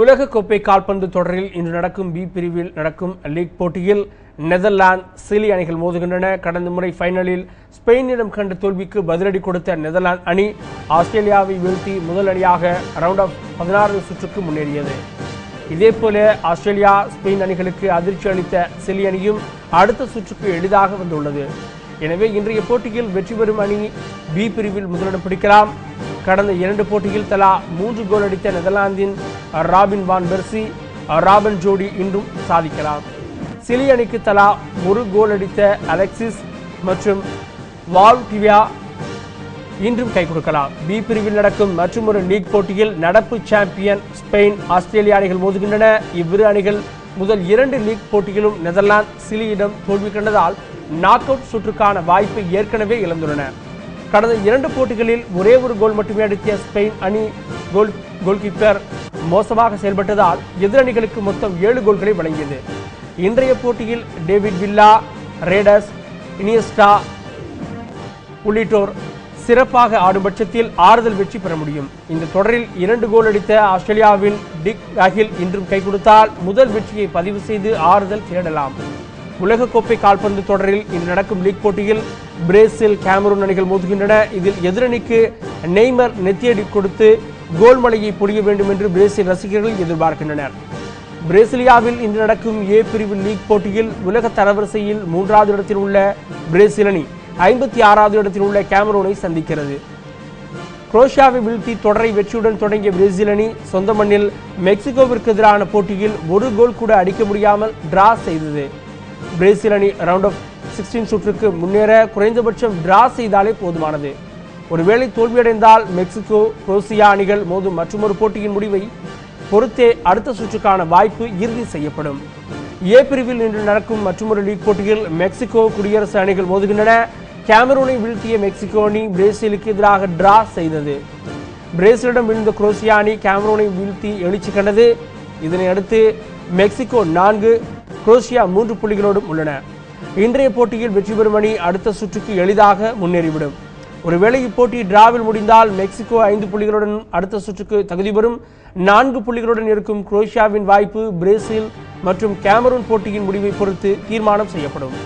உலக கோப்பை கால்பந்து தொடரில் இன்று நடக்கும் பி பிரிவில் நடக்கும் லீக் போட்டியில் நெதர்லாந்து சிலி அணிகள் மோதுகின்றன. கடந்த முறை ஃபைனலில் ஸ்பெயினிடம் கண்ட தோல்விக்கு பதிலடி கொடுத்த நெதர்லாந்து அணி ஆஸ்திரேலியாவை வீழ்த்தி முதல் அணியாக ரவுண்ட் ஆஃப் பதினாறு சுற்றுக்கு முன்னேறியது. இதேபோல ஆஸ்திரேலியா ஸ்பெயின் அணிகளுக்கு அதிர்ச்சி அளித்த சிலி அணியும் அடுத்த சுற்றுக்கு எளிதாக வந்துள்ளது. எனவே இன்றைய போட்டியில் வெற்றி பெறும் அணி பி பிரிவில் முதலிடம் பிடிக்கலாம். கடந்த இரண்டு போட்டியில் தலா மூன்று கோல் அடித்த நெதர்லாந்தின் ராபின் வான் பெர்சி ராபன் ஜோடி இன்றும் சாதிக்கலாம். சிலி அணிக்கு தலா ஒரு கோல் அடித்த அலெக்சிஸ் மற்றும் வால்டிவியா இன்றும் கை கொடுக்கலாம். பி பிரிவில் நடக்கும் மற்றொரு லீக் போட்டியில் நடப்பு சாம்பியன் ஸ்பெயின் ஆஸ்திரேலிய அணிகள் மோதுகின்றன. இவ்விரு அணிகள் முதல் இரண்டு லீக் போட்டியிலும் நெதர்லாந்து சிலியிடம் தோல்வி கண்டதால் நாக் அவுட் சுற்றுக்கான வாய்ப்பை ஏற்கனவே இழந்துள்ளன. கடந்த இரண்டு போட்டிகளில் ஒரே ஒரு கோல் மட்டுமே அடித்த ஸ்பெயின் அணி கோல் கோல்கீப்பர் மோசமாக செயல்பட்டதால் எதிரணிகளுக்கு மொத்தம் ஏழு கோல்களை வழங்கியது. இன்றைய போட்டியில் டேவிட் வில்லா ரேடஸ் இனியஸ்டா உள்ளிட்டோர் சிறப்பாக ஆடும் பட்சத்தில் ஆறுதல் வெற்றி பெற முடியும். இந்த தொடரில் இரண்டு கோல் அடித்த ஆஸ்திரேலியாவின் டிக் அகில் இன்றும் கை கொடுத்தால் முதல் வெற்றியை பதிவு செய்து ஆறுதல் தேடலாம். உலகக்கோப்பை கால்பந்து தொடரில் இன்று நடக்கும் லீக் போட்டியில் பிரேசில் கேமரூன் அணிகள் மோதுகின்றன. இதில் எதிரணிக்கு நெய்மர் நெத்தியடி கொடுத்து கோல் மலையை பொழிய வேண்டும் என்று பிரேசில் ரசிகர்கள் எதிர்பார்க்கின்றனர். பிரேசிலியாவில் இன்று நடக்கும் ஏ பிரிவு லீக் போட்டியில் உலக தரவரிசையில் மூன்றாவது இடத்தில் உள்ள பிரேசில் அணி ஐம்பத்தி ஆறாவது இடத்தில் உள்ள கேமரூனை சந்திக்கிறது. குரோஷியாவை வீழ்த்தி தொடரை வெற்றியுடன் தொடங்கிய பிரேசில் அணி சொந்த மண்ணில் மெக்சிகோவிற்கு எதிரான போட்டியில் ஒரு கோல் கூட அடிக்க முடியாமல் டிரா செய்தது. பிரேசில் அணி ரவுண்ட் ஆஃப் சிக்ஸ்டீன் சுற்றுக்கு முன்னேற குறைந்தபட்சம் டிரா செய்தாலே போதுமானது. ஒருவேளை தோல்வியடைந்தால் மெக்சிகோ குரோசியா அணிகள் மோதும் மற்றொரு போட்டியின் முடிவை பொறுத்தே அடுத்த சுற்றுக்கான வாய்ப்பு இறுதி செய்யப்படும். ஏ பிரிவில் இன்று நடக்கும் மற்றொரு லீக் போட்டியில் மெக்சிகோ குடியரசு அணிகள் மோதுகின்றன. கேமரூனை வீழ்த்திய மெக்சிகோ அணி பிரேசிலுக்கு எதிராக டிரா செய்தது. பிரேசிலிடம் விழுந்த குரோசியா அணி கேமரூனை வீழ்த்தி எழுச்சி கண்டது. இதனை அடுத்து மெக்சிகோ நான்கு குரோசியா மூன்று புள்ளிகளோடும் உள்ளன. இன்றைய போட்டியில் வெற்றி பெறும் அணி அடுத்த சுற்றுக்கு எளிதாக முன்னேறிவிடும். ஒருவேளை இப்போட்டி டிராவில் முடிந்தால் மெக்சிகோ ஐந்து புள்ளிகளுடன் அடுத்த சுற்றுக்கு தகுதி பெறும். நான்கு புள்ளிகளுடன் இருக்கும் குரோஷியாவின் வாய்ப்பு பிரேசில் மற்றும் கேமரூன் போட்டியின் முடிவை பொறுத்து தீர்மானம் செய்யப்படும்.